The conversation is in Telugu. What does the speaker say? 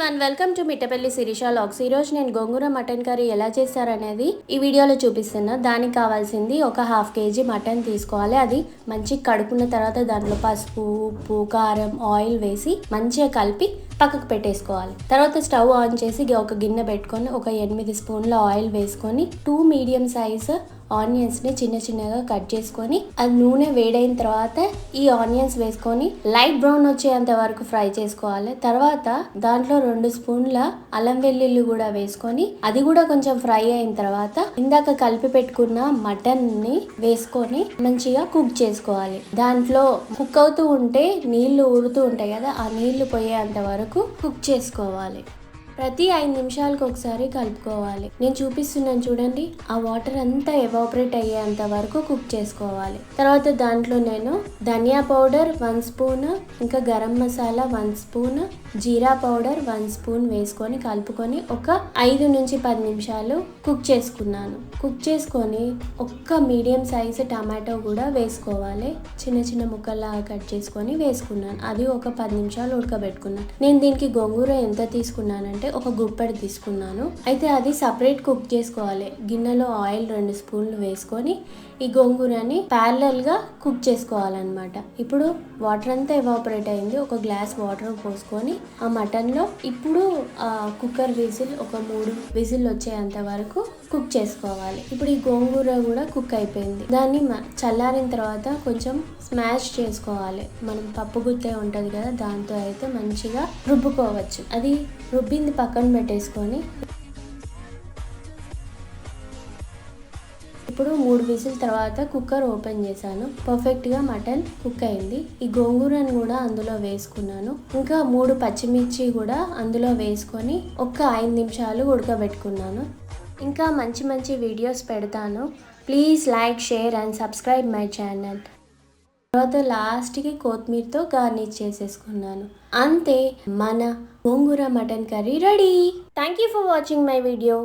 One welcome to Mittapalli Sirisha vlogs ఈరోజు నేను గోంగూర మటన్ కర్రీ ఎలా చేశారనేది ఈ వీడియోలో చూపిస్తున్నా. దానికి కావాల్సింది ఒక హాఫ్ కేజీ మటన్ తీసుకోవాలి. అది మంచి కడుక్కున్న తర్వాత దాంట్లో పసుపు ఉప్పు కారం ఆయిల్ వేసి మంచిగా కలిపి పక్కకు పెట్టేసుకోవాలి. తర్వాత స్టవ్ ఆన్ చేసి ఒక గిన్నె పెట్టుకొని ఒక ఎనిమిది స్పూన్ల ఆయిల్ వేసుకొని టూ మీడియం సైజ్ ఆనియన్స్ని చిన్న చిన్నగా కట్ చేసుకొని అది నూనె వేడైన తర్వాత ఈ ఆనియన్స్ వేసుకొని లైట్ బ్రౌన్ వచ్చేంత వరకు ఫ్రై చేసుకోవాలి. తర్వాత దాంట్లో రెండు స్పూన్ల అల్లం వెల్లుల్లి కూడా వేసుకొని అది కూడా కొంచెం ఫ్రై అయిన తర్వాత ఇందాక కలిపి పెట్టుకున్న మటన్ని వేసుకొని మంచిగా కుక్ చేసుకోవాలి. దాంట్లో కుక్ అవుతూ ఉంటే నీళ్ళు ఊరుతూ ఉంటాయి కదా ఆ నీళ్ళు పోయేంత వరకు కుక్ చేసుకోవాలి. ప్రతి ఐదు నిమిషాలకు ఒకసారి కలుపుకోవాలి. నేను చూపిస్తున్నాను చూడండి. ఆ వాటర్ అంతా ఎవాపరేట్ అయ్యేంత వరకు కుక్ చేసుకోవాలి. తర్వాత దాంట్లో నేను ధనియా పౌడర్ వన్ స్పూన్ ఇంకా garam masala one spoon jeera powder one spoon వేసుకొని కలుపుకొని ఒక ఐదు నుంచి పది నిమిషాలు కుక్ చేసుకున్నాను. కుక్ చేసుకొని ఒక్క మీడియం సైజ్ టమాటో కూడా వేసుకోవాలి. చిన్న చిన్న ముక్కల్లాగా కట్ చేసుకొని వేసుకున్నాను. అది ఒక పది నిమిషాలు ఉడకబెట్టుకున్నాను. నేను దీనికి గోంగూర ఎంత తీసుకున్నానంటే ఒక గుప్పెడు తీసుకున్నాను. అయితే అది సపరేట్ కుక్ చేసుకోవాలి. గిన్నెలో ఆయిల్ రెండు స్పూన్లు వేసుకొని ఈ గోంగూరని ప్యారలల్గా కుక్ చేసుకోవాలన్నమాట. ఇప్పుడు వాటర్ అంతా ఎవాపరేట్ అయింది. ఒక గ్లాస్ వాటర్ పోసుకొని ఆ మటన్లో ఇప్పుడు ఆ కుక్కర్ విజిల్ ఒక మూడు విజిల్ వచ్చేంత వరకు కుక్ చేసుకోవాలి. ఇప్పుడు ఈ గోంగూర కూడా కుక్ అయిపోయింది. దాన్ని మ- చల్లారిన తర్వాత కొంచెం స్మాష్ చేసుకోవాలి. మనం పప్పు గుత్తే ఉంటుంది కదా దాంతో అయితే మంచిగా రుబ్బుకోవచ్చు. అది రుబ్బింది పక్కన పెట్టేసుకొని ఇప్పుడు మూడు విజిల్ తర్వాత కుక్కర్ ఓపెన్ చేశాను. పర్ఫెక్ట్గా మటన్ కుక్ అయింది. ఈ గోంగూరను కూడా అందులో వేసుకున్నాను. ఇంకా మూడు పచ్చిమిర్చి కూడా అందులో వేసుకొని ఒక్క ఐదు నిమిషాలు ఉడకబెట్టుకున్నాను. ఇంకా మంచి మంచి వీడియోస్ పెడతాను. Please like share and subscribe my channel తర్వాత లాస్ట్కి కొత్తిమీరతో గార్నిష్ చేసేసుకున్నాను. అంతే మన gongura mutton curry ready. Thank you for watching my video